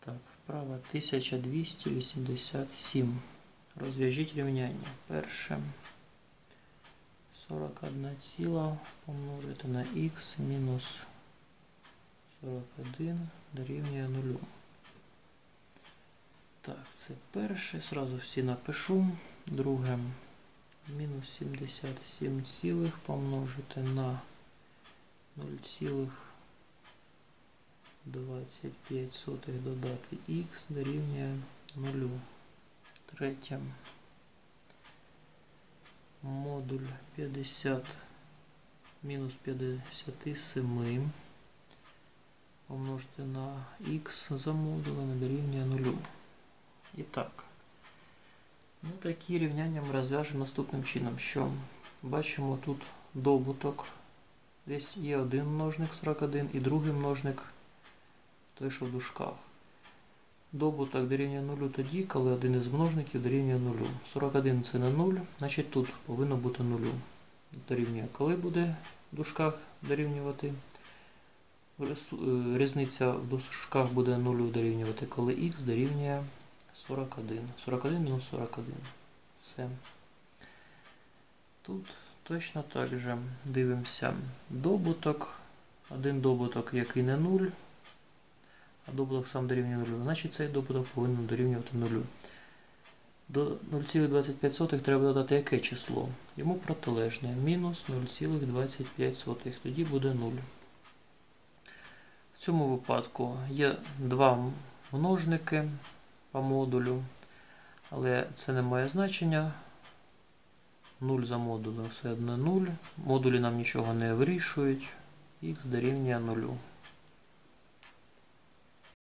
Так, вправо 1287. Розв'яжіть рівняння. Перше. 41 ціла помножити на х мінус 41 дорівнює 0. Так, це перше. Сразу всі напишу. Друге. Мінус 77 цілих помножити на 0,25 сотих додати х дорівнює 0. Третє. Модуль 50 мінус 57 помножити на х за модулем дорівнює 0. І так. Ну, такі рівняння ми розв'яжемо наступним чином, що бачимо тут добуток. Десь є один множник 41 і другий множник той, що в дужках. Добуток дорівнює 0 тоді, коли один із множників дорівнює 0. 41 це не 0, значить тут повинно бути 0. Дорівнює, коли буде в дужках дорівнювати. Е, Різниця в дужках буде 0 дорівнювати, коли х дорівнює 41. 41 мінус 41. Все. Тут точно так же дивимося добуток. Один добуток, який не 0, а добуток сам дорівнює 0. Значить цей добуток повинен дорівнювати 0. До 0,25 треба додати яке число? Йому протилежне. Мінус 0,25. Тоді буде 0. В цьому випадку є два множники по модулю, але це не має значення. 0 за модулем все одно 0. Модулі нам нічого не вирішують. Х дорівнює 0.